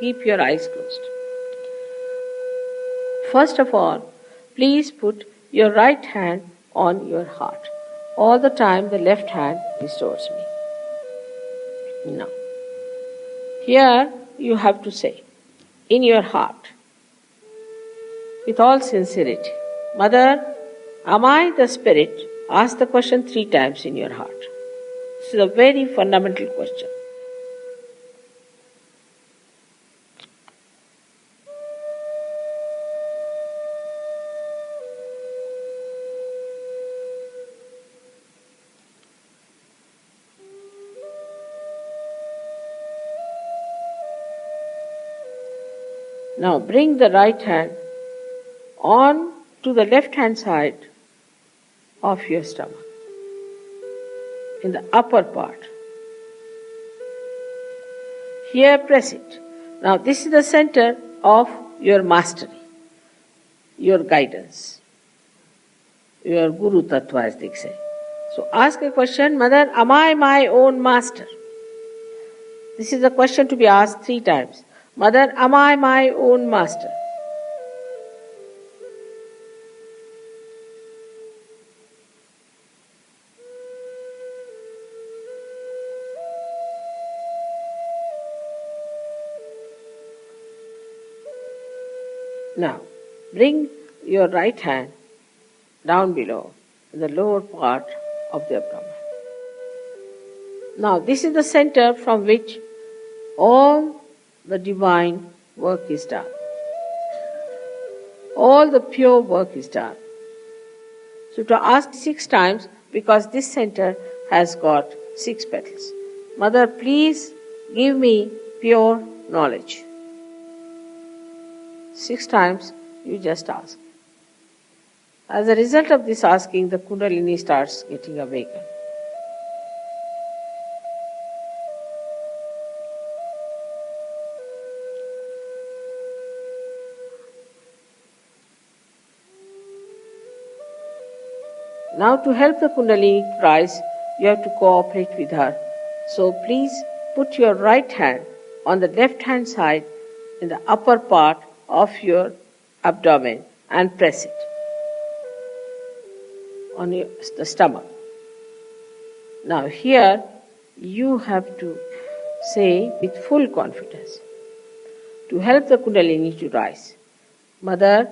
Keep your eyes closed. First of all, please put your right hand on your heart. All the time, the left hand is towards me. Now, here you have to say, in your heart, with all sincerity, Mother, am I the spirit? Ask the question three times in your heart. This is a very fundamental question. Now bring the right hand on to the left hand side of your stomach, in the upper part. Here press it. Now this is the center of your mastery, your guidance, your Guru Tattva as they say. So ask a question, Mother, am I my own master? This is a question to be asked three times. Mother, am I my own master? Now, bring your right hand down below, the lower part of the abdomen. Now, this is the center from which all the divine work is done. All the pure work is done. So, to ask six times, because this center has got six petals. Mother, please give me pure knowledge. Six times you just ask. As a result of this asking, the Kundalini starts getting awakened. Now, to help the Kundalini rise, you have to cooperate with her. So, please put your right hand on the left hand side in the upper part of your abdomen and press it on your, the stomach. Now, here you have to say with full confidence to help the Kundalini to rise Mother,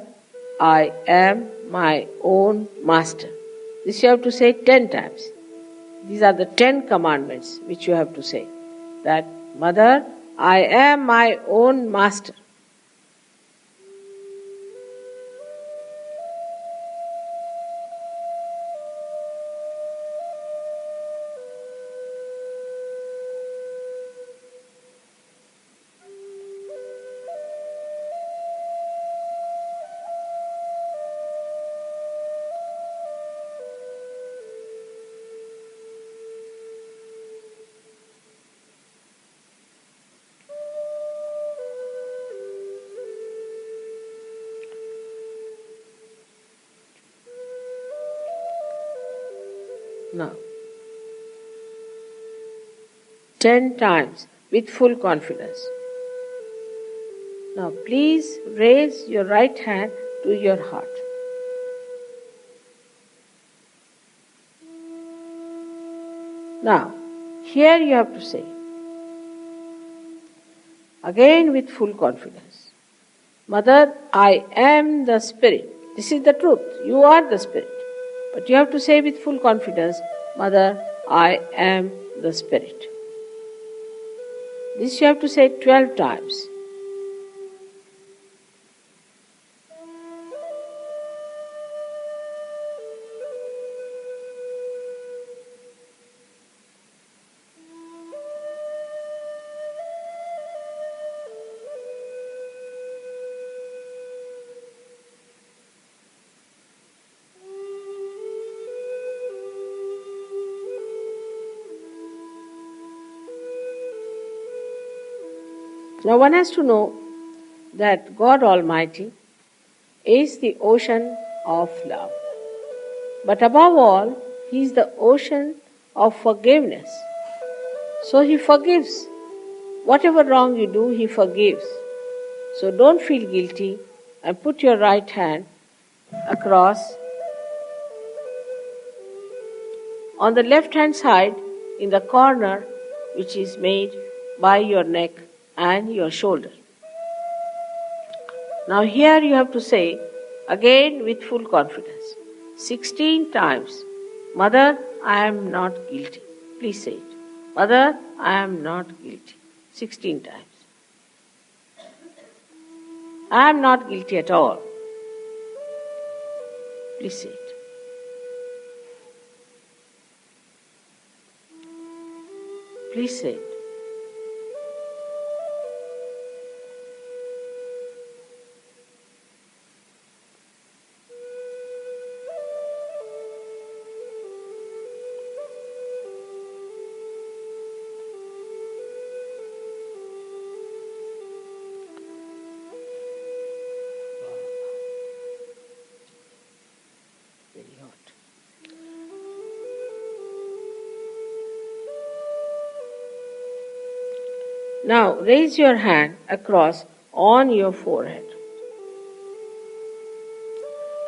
I am my own master. This you have to say ten times. These are the ten commandments which you have to say. That, Mother, I am my own master. Now, ten times with full confidence. Now, please raise your right hand to your heart. Now, here you have to say, again with full confidence, Mother, I am the Spirit. This is the truth. You are the Spirit. But you have to say with full confidence, Mother, I am the Spirit. This you have to say 12 times. Now one has to know that God Almighty is the ocean of love. But above all, He is the ocean of forgiveness. So He forgives whatever wrong you do, He forgives. So don't feel guilty and put your right hand across. On the left hand side, in the corner which is made by your neck and your shoulder. Now, here you have to say again with full confidence 16 times, Mother, I am not guilty. Please say it. Mother, I am not guilty. 16 times. I am not guilty at all. Please say it. Please say it. Now raise your hand across on your forehead.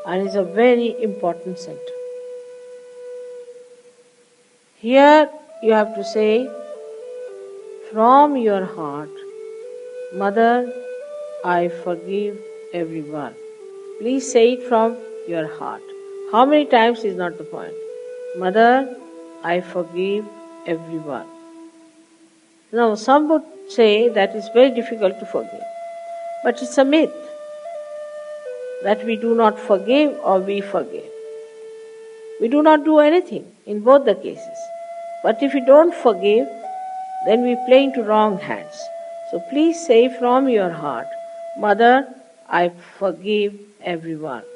And it's a very important center. Here you have to say from your heart, Mother, I forgive everyone. Please say it from your heart. How many times is not the point. Mother, I forgive everyone. Now, some would say that it's very difficult to forgive. But it's a myth that we do not forgive or we forgive. We do not do anything in both the cases. But if we don't forgive, then we play into wrong hands. So please say from your heart, Mother, I forgive everyone.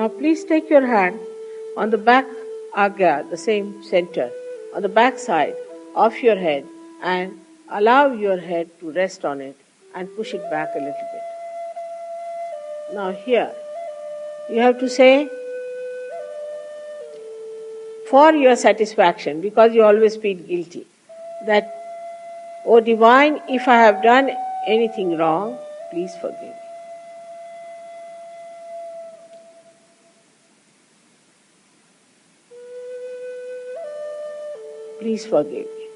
Now please take your hand on the back agya, the same center, on the back side of your head and allow your head to rest on it and push it back a little bit. Now here, you have to say for your satisfaction because you always feel guilty that, O divine, if I have done anything wrong, please forgive Please forgive me.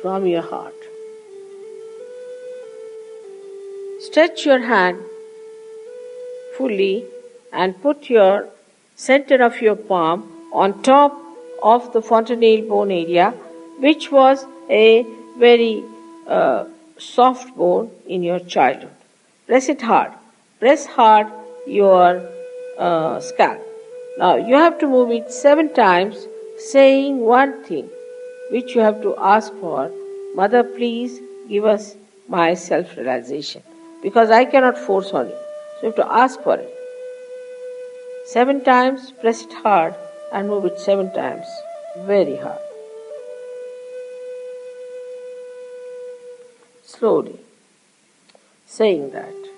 From your heart. Stretch your hand fully and put your center of your palm on top of the fontanelle bone area, which was a very uh, soft bone in your childhood. Press it hard. Press hard your uh, scalp. Now you have to move it seven times, saying one thing, which you have to ask for Mother, please give us my self realization. Because I cannot force on you. So you have to ask for it. Seven times, press it hard and move it seven times. Very hard. Slowly. Saying that.